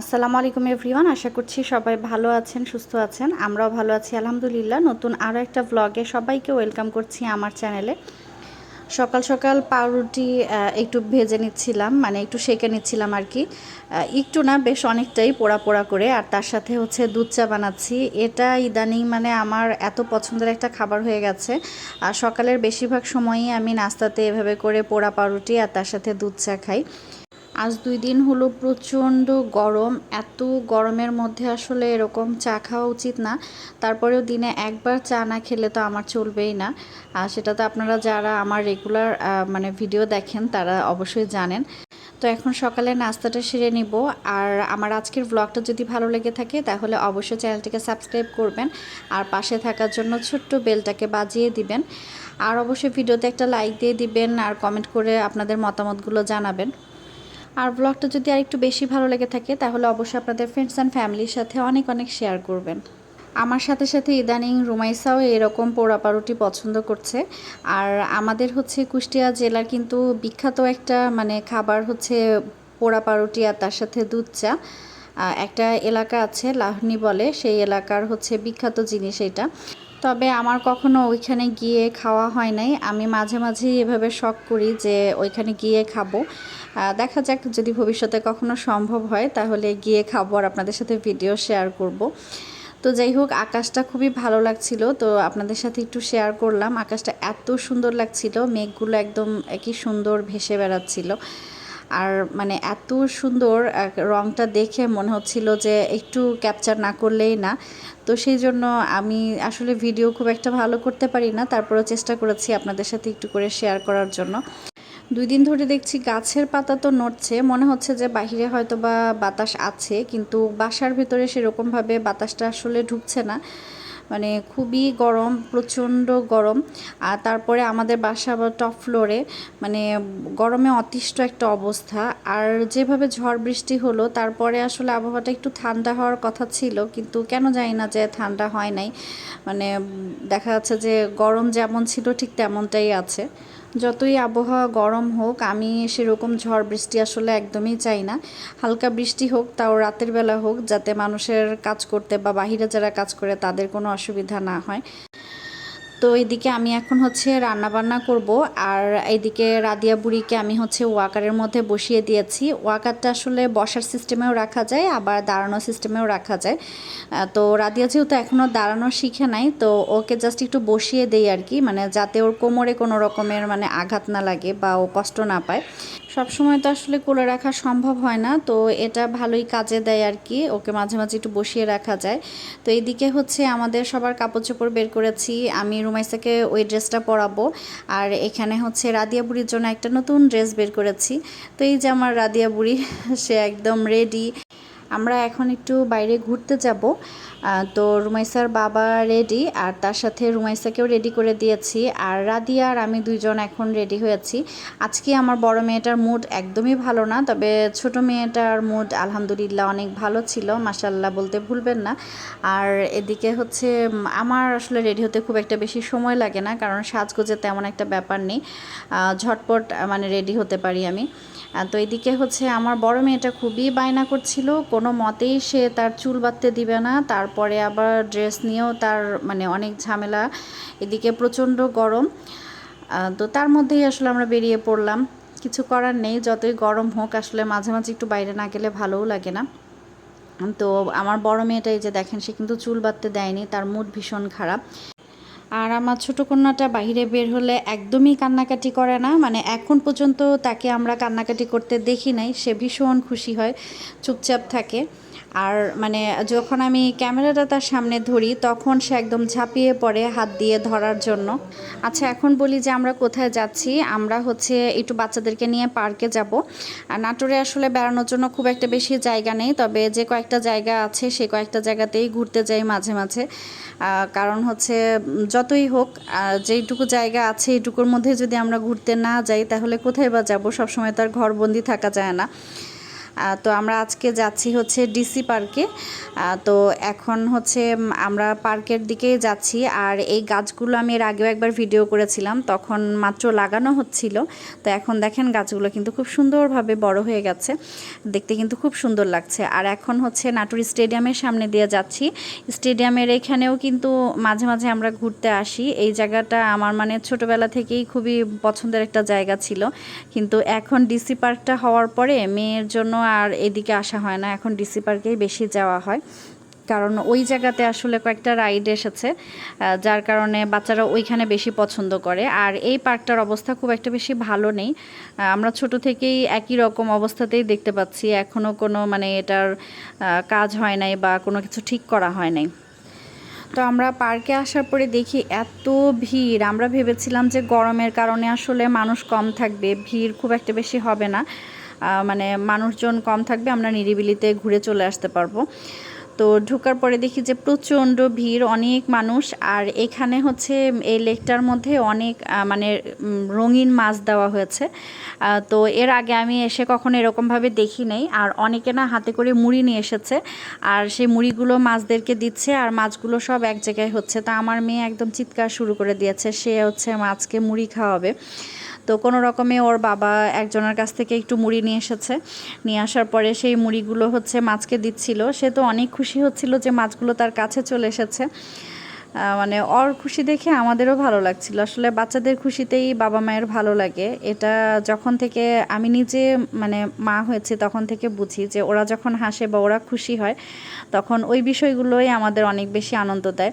আসসালামু আলাইকুম এভরিওয়ান, আশা করছি সবাই ভালো আছেন, সুস্থ আছেন। আমরাও ভালো আছি, আলহামদুলিল্লাহ। নতুন আরও একটা ব্লগে সবাইকে ওয়েলকাম করছি আমার চ্যানেলে সকাল সকাল পাউরুটি একটু ভেজে নিচ্ছিলাম মানে একটু সেঁকে নিচ্ছিলাম আর কি। একটু না, বেশ অনেকটাই পোড়া পোড়া করে, আর তার সাথে হচ্ছে দুধ চা বানাচ্ছি। এটা ইদানিং মানে আমার এত পছন্দের একটা খাবার হয়ে গেছে। আর সকালের বেশিরভাগ সময়ই আমি নাস্তাতে এভাবে করে পোড়া পাউরুটি আর তার সাথে দুধ চা খাই। আজ দুই দিন হলো প্রচণ্ড গরম। এত গরমের মধ্যে আসলে এরকম চা খাওয়া উচিত না। তারপরেও দিনে একবার চা না খেলে তো আমার চলবেই না। আর সেটা তো আপনারা যারা আমার রেগুলার মানে ভিডিও দেখেন তারা অবশ্যই জানেন। তো এখন সকালে নাস্তাটা সেরে নিব। আর আমার আজকের ব্লগটা যদি ভালো লেগে থাকে তাহলে অবশ্যই চ্যানেলটিকে সাবস্ক্রাইব করবেন। আর পাশে থাকার জন্য ছোট্ট বেলটাকে বাজিয়ে দিবেন। আর অবশ্যই ভিডিওতে একটা লাইক দিয়ে দিবেন। আর কমেন্ট করে আপনাদের মতামতগুলো জানাবেন। আর ব্লগটা যদি আর একটু বেশি ভালো লেগে থাকে, তাহলে অবশ্যই আপনাদের ফ্রেন্ডস অ্যান্ড ফ্যামিলির সাথে অনেক অনেক শেয়ার করবেন। আমার সাথে সাথে ইদানিং রুমাইসাও এরকম পোড়া পাউরুটি পছন্দ করছে। আর আমাদের হচ্ছে কুষ্টিয়া জেলার কিন্তু বিখ্যাত একটা মানে খাবার হচ্ছে পোড়া পাউরুটি আর তার সাথে দুধ চা। একটা এলাকা আছে, লাহনি বলে, সেই এলাকার হচ্ছে বিখ্যাত জিনিস এটা। তবে আমার কখনো ওইখানে গিয়ে খাওয়া হয় নাই। আমি মাঝে মাঝে এভাবে শখ করি যে ওইখানে গিয়ে খাব। দেখা যাক যদি ভবিষ্যতে কখনো সম্ভব হয় তাহলে গিয়ে খাব আর আপনাদের সাথে ভিডিও শেয়ার করব। তো যাই হোক, আকাশটা খুবই ভালো লাগছিল। তো আপনাদের সাথে একটু শেয়ার করলাম। আকাশটা এত সুন্দর লাগছিল, মেঘগুলো একদম একই সুন্দর ভেসে বেড়াচ্ছিল। আর মানে এত সুন্দর রংটা দেখে মনে হচ্ছিল যে একটু ক্যাপচার না করলেই না। তো সেই জন্য আমি আসলে ভিডিও খুব একটা ভালো করতে পারি না। তারপরেও চেষ্টা করেছি আপনাদের সাথে একটু করে শেয়ার করার জন্য। দুই দিন ধরে দেখছি গাছের পাতা তো নড়ছে, মনে হচ্ছে যে বাহিরে হয়তো বা বাতাস আছে, কিন্তু বাসার ভিতরে সেরকমভাবে বাতাসটা আসলে ঢুকছে না। মানে খুবই গরম, প্রচণ্ড গরম। আর তারপরে আমাদের বাসা বা টপ ফ্লোরে মানে গরমে অতিষ্ঠ একটা অবস্থা। আর যেভাবে ঝড় বৃষ্টি হলো, তারপরে আসলে আবহাওয়াটা একটু ঠান্ডা হওয়ার কথা ছিল, কিন্তু কেন জানি না যে ঠান্ডা হয় নাই। মানে দেখা যাচ্ছে যে গরম যেমন ছিল, ঠিক তেমনটাই আছে। যতই আবহাওয়া গরম হোক, আমি সেরকম ঝড় বৃষ্টি আসলে একদমই চাই না। হালকা বৃষ্টি হোক, তাও রাতের বেলা হোক, যাতে মানুষের কাজ করতে বা বাহিরে যারা কাজ করে, তাদের কোনো অসুবিধা না হয়। তো এদিকে আমি এখন হচ্ছে রান্না বান্না করব, আর এইদিকে রাদিয়া বুড়িকে আমি হচ্ছে ওয়াকারের মধ্যে বসিয়ে দিয়েছি। ওয়াকারটা আসলে বসার সিস্টেমেও রাখা যায়, আবার দাঁড়ানোর সিস্টেমেও রাখা যায়। তো রাদিয়া যেহেতু এখনও দাঁড়ানো শিখে নাই, তো ওকে জাস্ট একটু বসিয়ে দেই আর কি মানে যাতে ওর কোমরে কোনো রকমের মানে আঘাত না লাগে বা ও কষ্ট না পায়। সব সময় তো আসলে কোলে রাখা সম্ভব হয় না, তো এটা ভালোই কাজে দেয় আর কি। ওকে মাঝে মাঝে একটু বসিয়ে রাখা যায়। তো এইদিকে হচ্ছে আমাদের সবার কাপড় চোপড় বের করেছি, আমি রুমাইসাকে ওই ড্রেসটা পরাবো। আর এখানে হচ্ছে রাদিয়া বুড়ির জন্য একটা নতুন ড্রেস বের করেছি। তো এই যে আমার রাদিয়া বুড়ি সে একদম রেডি আমরা এখন একটু বাইরে ঘুরতে যাব। তো রুমাইসার বাবা রেডি আর তার সাথে রুমাইসাকেও রেডি করে দিয়েছি। আর রাদিয়া আর আমি দুইজন এখন রেডি হয়েছি। আজকে আমার বড় মেয়েটার মুড একদমই ভালো না, তবে ছোট মেয়েটার মুড আলহামদুলিল্লাহ অনেক ভালো ছিল। মাসাল্লাহ বলতে ভুলবেন না। আর এদিকে হচ্ছে আমার আসলে রেডি হতে খুব একটা বেশি সময় লাগে না, কারণ সাজগোজে তেমন একটা ব্যাপার নেই। ঝটপট মানে রেডি হতে পারি আমি। তো এদিকে হচ্ছে, আমার বড় মেয়েটা খুবই বায়না করছিল। কোনো মতেই সে তার চুল বাঁধতে দিবে না। তারপরে আবার ড্রেস নিয়েও তার মানে অনেক ঝামেলা, এদিকে প্রচণ্ড গরম। তো তার মধ্যেই আসলে আমরা বেরিয়ে পড়লাম। কিছু করার নেই, যতই গরম হোক, আসলে মাঝে মাঝে একটু বাইরে না গেলে ভালোও লাগে না। তো আমার বড় মেয়েটা এই যে দেখেন, সে কিন্তু চুল বাঁধতে দেয়নি, তার মুড ভীষণ খারাপ। আর আমার ছোটো কন্যাটা বাইরে বের হলে একদমই কান্নাকাটি করে না। মানে এখন পর্যন্ত তাকে আমরা কান্নাকাটি করতে দেখি নাই, সে ভীষণ খুশি হয়, চুপচাপ থাকে। আর মানে যখন আমি ক্যামেরাটা তার সামনে ধরি, তখন সে একদম ঝাঁপিয়ে পড়ে হাত দিয়ে ধরার জন্য। আচ্ছা এখন বলি যে আমরা কোথায় যাচ্ছি। আমরা হচ্ছে একটু বাচ্চাদেরকে নিয়ে পার্কে যাব। আর নাটোরে আসলে বেড়ানোর জন্য খুব একটা বেশি জায়গা নেই, তবে যে কয়েকটা জায়গা আছে, সে কয়েকটা জায়গাতেই ঘুরতে যাই মাঝে মাঝে। কারণ হচ্ছে, যতই হোক যেইটুকু জায়গা আছে এইটুকুর মধ্যে যদি আমরা ঘুরতে না যাই, তাহলে কোথায় বা যাব? সবসময় তার ঘরবন্দি থাকা যায় না। তো আমরা আজকে যাচ্ছি হচ্ছে ডিসি পার্কে তো এখন হচ্ছে আমরা পার্কের দিকেই যাচ্ছি। আর এই গাছগুলো আমি এর আগেও একবার ভিডিও করেছিলাম, তখন মাত্র লাগানো হচ্ছিল। তো এখন দেখেন গাছগুলো কিন্তু খুব সুন্দরভাবে বড় হয়ে গেছে। দেখতে কিন্তু খুব সুন্দর লাগছে। আর এখন হচ্ছে নাটোর স্টেডিয়ামের সামনে দিয়ে যাচ্ছি। স্টেডিয়ামের এখানেও কিন্তু মাঝে মাঝে আমরা ঘুরতে আসি। এই জায়গাটা আমার মানে ছোটবেলা থেকেই খুবই পছন্দের একটা জায়গা ছিল। কিন্তু এখন ডিসি পার্কটা হওয়ার পরে মেয়ের জন্য আর এদিকে আসা হয় না। এখন ডিসি পার্কেই বেশি যাওয়া হয়। কারণ ওই জায়গাতে আসলে কয়েকটা রাইড এসেছে যার কারণে বাচ্চারা ওইখানে বেশি পছন্দ করে। আর এই পার্কটার অবস্থা খুব একটা বেশি ভালো নেই। আমরা ছোট থেকেই একই রকম অবস্থাতেই দেখতে পাচ্ছি। এখনও কোনো মানে এটার কাজ হয় নাই বা কোনো কিছু ঠিক করা হয় নাই। তো আমরা পার্কে আসার পরে দেখি এত ভিড়। আমরা ভেবেছিলাম যে গরমের কারণে আসলে মানুষ কম থাকবে। ভিড় খুব একটা বেশি হবে না। মানে মানুষজন কম থাকবে, আমরা নিরিবিলিতে ঘুরে চলে আসতে পারব। তো ঢুকার পরে দেখি যে প্রচণ্ড ভিড়, অনেক মানুষ, আর এখানে হচ্ছে এই লেকটার মধ্যে অনেক মানে রঙিন মাছ দেওয়া হয়েছে। তো এর আগে আমি এসে কখনো এরকমভাবে দেখি নাই, আর অনেকে না হাতে করে মুড়ি নিয়ে এসেছে, আর সেই মুড়িগুলো মাছদেরকে দিচ্ছে, আর মাছগুলো সব এক জায়গায় হচ্ছে। তা আমার মেয়ে একদম চিৎকার শুরু করে দিয়েছে, সে হচ্ছে মাছকে মুড়ি খাওয়াবে। তো কোনো রকমে ওর বাবা একজনের কাছ থেকে একটু মুড়ি নিয়ে এসেছে। নিয়ে আসার পরে সেই মুড়িগুলো হচ্ছে মাছকে দিচ্ছিল। সে তো অনেক খুশি হচ্ছিল যে মাছগুলো তার কাছে চলে এসেছে। মানে ওর খুশি দেখে আমাদেরও ভালো লাগছিল। আসলে বাচ্চাদের খুশিতেই বাবা মায়ের ভালো লাগে। এটা যখন থেকে আমি নিজে মানে মা হয়েছে তখন থেকে বুঝি যে ওরা যখন হাসে বা ওরা খুশি হয়, তখন ওই বিষয়গুলোই আমাদের অনেক বেশি আনন্দ দেয়।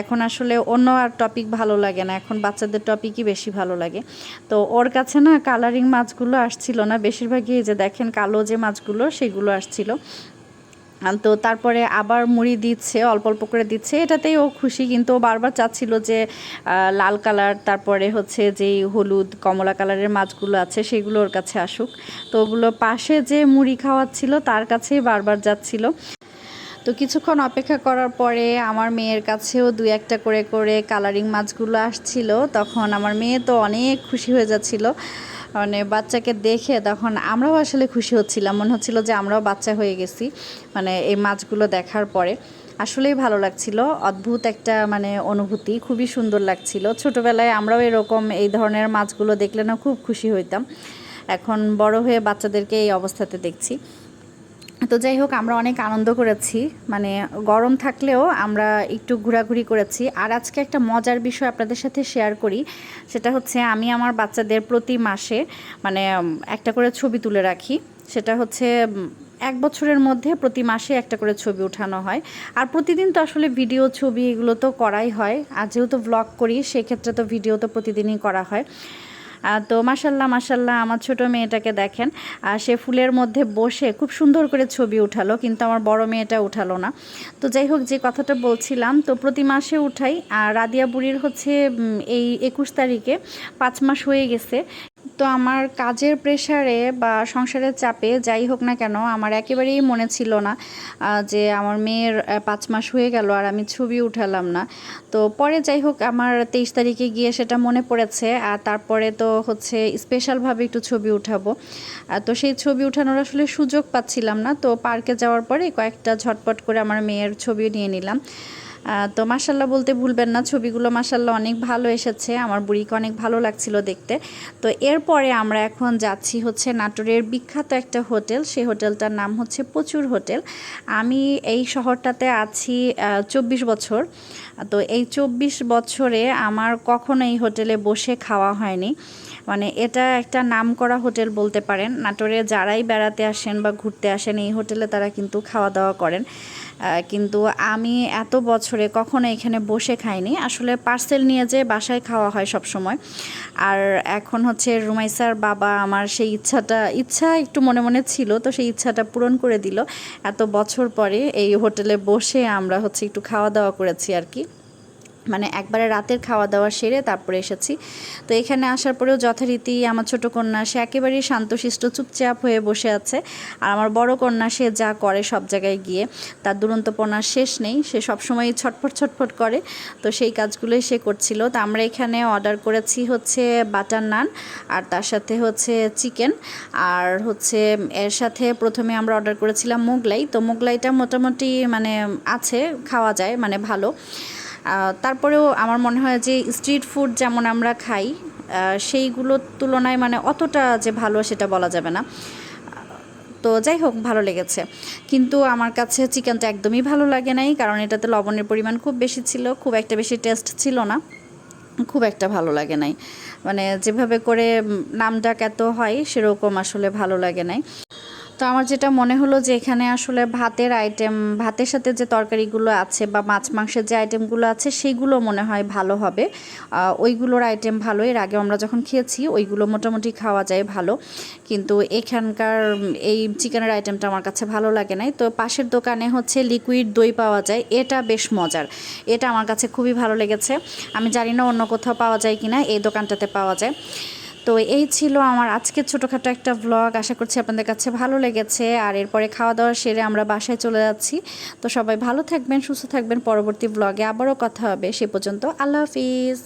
এখন আসলে অন্য আর টপিক ভালো লাগে না। এখন বাচ্চাদের টপিকই বেশি ভালো লাগে। তো ওর কাছে না কালারিং মাছগুলো আসছিল না। বেশিরভাগই যে দেখেন কালো যে মাছগুলো, সেগুলো আসছিল। তো তারপরে আবার মুড়ি দিচ্ছে, অল্প অল্প করে দিচ্ছে। এটাতেই ও খুশি, কিন্তু বারবার চাচ্ছিল যে লাল কালার, তারপরে হচ্ছে যেই হলুদ, কমলা কালারের মাছগুলো আছে, সেগুলো ওর কাছে আসুক। তো ওগুলো পাশে যে মুড়ি খাওয়াচ্ছিল, তার কাছেই বারবার যাচ্ছিল। তো কিছুক্ষণ অপেক্ষা করার পরে আমার মেয়ের কাছেও দুই একটা করে করে কালারিং মাছগুলো আসছিল। তখন আমার মেয়ে তো অনেক খুশি হয়ে যাচ্ছিল। মানে বাচ্চাকে দেখে তখন আমরাও আসলে খুশি হচ্ছিলাম। মনে হচ্ছিল যে আমরাও বাচ্চা হয়ে গেছি মানে এই মাছগুলো দেখার পরে। আসলেই ভালো লাগছিল, অদ্ভুত একটা মানে অনুভূতি, খুবই সুন্দর লাগছিল। ছোটোবেলায় আমরাও এরকম এই ধরনের মাছগুলো দেখলে না খুব খুশি হইতাম। এখন বড় হয়ে বাচ্চাদেরকে এই অবস্থাতে দেখছি। তো যাই হোক, আমরা অনেক আনন্দ করেছি। মানে গরম থাকলেও আমরা একটু ঘোরাঘুরি করেছি। আর আজকে একটা মজার বিষয় আপনাদের সাথে শেয়ার করি। সেটা হচ্ছে আমি আমার বাচ্চাদের প্রতি মাসে মানে একটা করে ছবি তুলে রাখি। সেটা হচ্ছে এক বছরের মধ্যে প্রতি মাসে একটা করে ছবি উঠানো হয়। আর প্রতিদিন তো আসলে ভিডিও ছবি এগুলো তো করাই হয়। আর যেহেতু ব্লগ করি, সেক্ষেত্রে তো ভিডিও তো প্রতিদিনই করা হয়। তো মাসাল্লাহ মাসাল্লাহ আমার ছোট মেয়েটাকে দেখেন। সে ফুলের মধ্যে বসে খুব সুন্দর করে ছবি উঠালো, কিন্তু আমার বড় মেয়েটা উঠালো না। তো যাই হোক, যে কথাটা বলছিলাম, তো প্রতি মাসে উঠাই। আর রাদিয়া বুড়ির হচ্ছে এই একুশ তারিখে পাঁচ মাস হয়ে গেছে। তো আমার কাজের প্রেশারে বা সংসারের চাপে যাই হোক না কেন, আমার একেবারেই মনে ছিল না যে আমার মেয়ের পাঁচ মাস হয়ে গেল আর আমি ছবি উঠালাম না। তো পরে যাই হোক আমার তেইশ তারিখে গিয়ে সেটা মনে পড়েছে, আর তারপরে তো হচ্ছে স্পেশালভাবে একটু ছবি উঠাবো। তো সেই ছবি উঠানোর আসলে সুযোগ পাচ্ছিলাম না, তো পার্কে যাওয়ার পরে কয়েকটা ঝটপট করে আমার মেয়ের ছবি নিয়ে নিলাম। তো মাসাল্লাহ বলতে ভুলবেন না, ছবিগুলো মাসাল্লাহ অনেক ভালো এসেছে, আমার বুড়িকে অনেক ভালো লাগছিল দেখতে। তো এরপরে আমরা এখন যাচ্ছি হচ্ছে নাটোরের বিখ্যাত একটা হোটেল, সেই হোটেলটার নাম হচ্ছে প্রচুর হোটেল। আমি এই শহরটাতে আছি চব্বিশ বছর। তো এই চব্বিশ বছরে আমার কখনো এই হোটেলে বসে খাওয়া হয়নি। মানে এটা একটা নামকরা হোটেল বলতে পারেন। নাটোরে যারাই বেড়াতে আসেন বা ঘুরতে আসেন, এই হোটেলে তারা কিন্তু খাওয়া দাওয়া করেন। কিন্তু আমি এত বছরে কখনো এখানে বসে খাইনি। আসলে পার্সেল নিয়ে যে বাসায় খাওয়া হয় সব সময় আর এখন হচ্ছে রুমাইসার বাবা আমার সেই ইচ্ছাটা, ইচ্ছা একটু মনে মনে ছিল, তো সেই ইচ্ছাটা পূরণ করে দিল। এত বছর পরে এই হোটেলে বসে আমরা হচ্ছে একটু খাওয়া দাওয়া করেছি আর কি। মানে একবারে রাতের খাওয়া দাওয়া সেরে তারপরে এসেছি। তো এখানে আসার পরেও যথারীতি আমার ছোট কন্যা, সে একেবারেই শান্তশিষ্ট, চুপচাপ হয়ে বসে আছে। আর আমার বড় কন্যা, সে যা করে সব জায়গায় গিয়ে, তার দুরন্তপনার শেষ নেই। সে সবসময় ছটফট ছটফট করে। তো সেই কাজগুলোই সে করছিল। তো আমরা এখানে অর্ডার করেছি হচ্ছে বাটার নান আর তার সাথে হচ্ছে চিকেন। আর হচ্ছে এর সাথে প্রথমে আমরা অর্ডার করেছিলাম মোগলাই। তো মোগলাইটা মোটামুটি মানে আছে, খাওয়া যায় মানে ভালো। তারপরেও আমার মনে হয় যে স্ট্রিট ফুড যেমন আমরা খাই সেইগুলোর তুলনায় মানে অতটা যে ভালো সেটা বলা যাবে না। তো যাই হোক, ভালো লেগেছে। কিন্তু আমার কাছে চিকেনটা একদমই ভালো লাগে নাই, কারণ এটাতে লবণের পরিমাণ খুব বেশি ছিল, খুব একটা বেশি টেস্ট ছিল না, খুব একটা ভালো লাগে নাই। মানে যেভাবে করে নাম ডাক এত হয়, সেরকম আসলে ভালো লাগে নাই। তো আমার যেটা মনে হলো যে এখানে আসলে ভাতের আইটেম ভাতের সাথে যে তরকারিগুলো আছে বা মাছ মাংসের যে আইটেমগুলো আছে সেইগুলো মনে হয় ভালো হবে। ওইগুলোর আইটেম ভালো। এর আগে আমরা যখন খেয়েছি, ওইগুলো মোটামুটি খাওয়া যায় ভালো। কিন্তু এখানকার এই চিকেনের আইটেমটা আমার কাছে ভালো লাগে নাই। তো পাশের দোকানে হচ্ছে লিকুইড দই পাওয়া যায়। এটা বেশ মজার। এটা আমার কাছে খুবই ভালো লেগেছে। আমি জানি না অন্য কোথাও পাওয়া যায় কি না এই দোকানটাতে পাওয়া যায়। তো এই ছিল আমার আজকের ছোটোখাটো একটা ব্লগ আশা করছি আপনাদের কাছে ভালো লেগেছে। আর এরপরে খাওয়া দাওয়া সেরে আমরা বাসায় চলে যাচ্ছি। তো সবাই ভালো থাকবেন, সুস্থ থাকবেন। পরবর্তী ব্লগে আবারও কথা হবে। সে পর্যন্ত আল্লাহ হাফিজ।